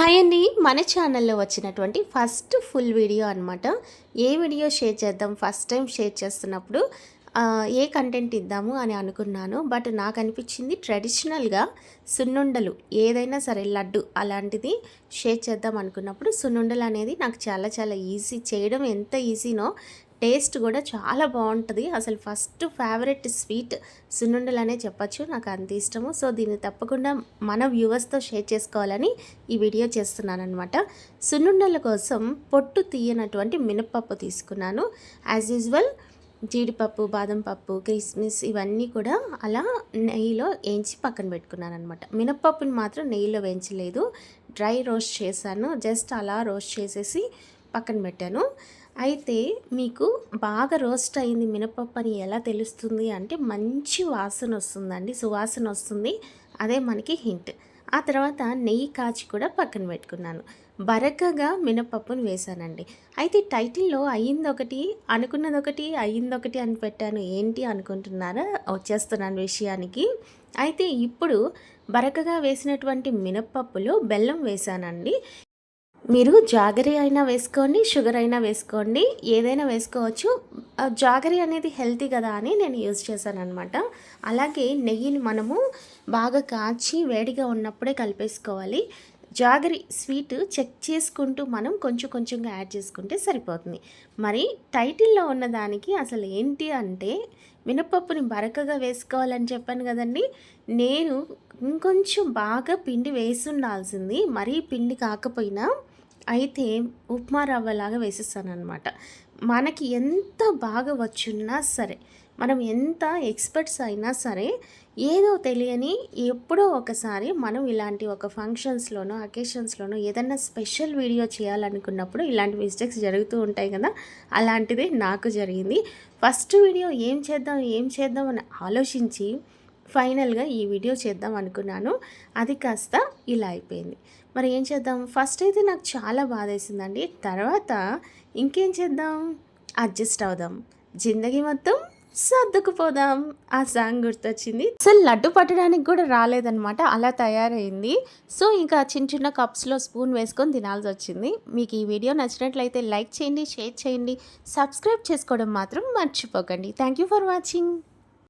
Hi అండి. మన ఛానల్లో వచ్చినటువంటి ఫస్ట్ ఫుల్ వీడియో అనమాట ఏ వీడియో షేర్ చేద్దాం? ఫస్ట్ టైం షేర్ చేస్తున్నప్పుడు ఏ కంటెంట్ ఇద్దాము అని అనుకున్నాను. బట్ నాకు అనిపించింది ట్రెడిషనల్గా సున్నుండలు ఏదైనా సరే లడ్డు అలాంటిది షేర్ చేద్దాం అనుకున్నప్పుడు సున్నుండలు అనేది నాకు చాలా చాలా ఈజీ చేయడం ఎంత ఈజీనో టేస్ట్ కూడా చాలా బాగుంటుంది. అసలు ఫస్ట్ ఫేవరెట్ స్వీట్ సున్నుండలు అనే చెప్పచ్చు. నాకు అంత ఇష్టము. సో దీన్ని తప్పకుండా మన వ్యూవర్స్తో షేర్ చేసుకోవాలని ఈ వీడియో చేస్తున్నాను అనమాట సున్నుండల కోసం పొట్టు తీయనటువంటి మినప్పప్పు తీసుకున్నాను. యాజ్ యూజువల్ జీడిపప్పు బాదం పప్పు కిస్మిస్ ఇవన్నీ కూడా అలా నెయ్యిలో వేయించి పక్కన పెట్టుకున్నాను అనమాట మినప్పప్పుని మాత్రం నెయ్యిలో వేయించలేదు. డ్రై రోస్ట్ చేశాను. జస్ట్ అలా రోస్ట్ చేసేసి పక్కన పెట్టాను. అయితే మీకు బాగా రోస్ట్ అయింది మినపప్పు అని ఎలా తెలుస్తుంది అంటే మంచి వాసన వస్తుందండి సువాసన వస్తుంది. అదే మనకి హింట్ ఆ తర్వాత నెయ్యి కాచి కూడా పక్కన పెట్టుకున్నాను. బరకగా మినపప్పును వేశానండి. అయితే టైటిల్లో అయ్యింది ఒకటి అనుకున్నది ఒకటి అయ్యింది ఒకటి అని పెట్టాను. ఏంటి అనుకుంటున్నారా? వచ్చేస్తున్నాను విషయానికి. అయితే ఇప్పుడు బరకగా వేసినటువంటి మినపప్పులో బెల్లం వేశానండి. మీరు జాగరీ అయినా వేసుకోండి షుగర్ అయినా వేసుకోండి ఏదైనా వేసుకోవచ్చు. ఆ అనేది హెల్తీ కదా అని నేను యూజ్ చేశాను అనమాట అలాగే నెయ్యిని మనము బాగా కాచి వేడిగా ఉన్నప్పుడే కలిపేసుకోవాలి. జాగరి స్వీట్ చెక్ చేసుకుంటూ మనం కొంచెం కొంచెంగా యాడ్ చేసుకుంటే సరిపోతుంది. మరి టైటిల్లో ఉన్నదానికి అసలు ఏంటి అంటే మినపప్పుని బరకగా వేసుకోవాలని చెప్పాను కదండి. నేను ఇంకొంచెం బాగా పిండి వేసి ఉండాల్సింది మరీ పిండి కాకపోయినా అయితే ఉప్మా రవ్వలాగా వేసేస్తాను అనమాట మనకి ఎంత బాగా వచ్చున్నా సరే మనం ఎంత ఎక్స్పర్ట్స్ అయినా సరే ఏదో తెలియని ఎప్పుడో ఒకసారి మనం ఇలాంటి ఒక ఫంక్షన్స్లోనో అకేషన్స్లోనో ఏదన్నా స్పెషల్ వీడియో చేయాలనుకున్నప్పుడు ఇలాంటి మిస్టేక్స్ జరుగుతూ ఉంటాయి కదా అలాంటిదే నాకు జరిగింది. ఫస్ట్ వీడియో ఏం చేద్దాం ఏం చేద్దాం అని ఆలోచించి ఫైనల్గా ఈ వీడియో చేద్దాం అనుకున్నాను. అది కాస్త ఇలా అయిపోయింది. మరి ఏం చేద్దాం? ఫస్ట్ అయితే నాకు చాలా బాధ వేసిందండి తర్వాత ఇంకేం చేద్దాం? అడ్జస్ట్ అవుదాం. జిందగీ మొత్తం సర్దుకుపోదాం. ఆ సాంగ్ గుర్తొచ్చింది. అసలు లడ్డు పట్టడానికి కూడా రాలేదనమాట అలా తయారైంది. సో ఇంకా చిన్న చిన్న కప్స్లో స్పూన్ వేసుకొని తినాల్సి వచ్చింది మీకు ఈ వీడియో నచ్చినట్లయితే లైక్ చేయండి షేర్ చేయండి. సబ్స్క్రైబ్ చేసుకోవడం మాత్రం మర్చిపోకండి. Thank you for watching.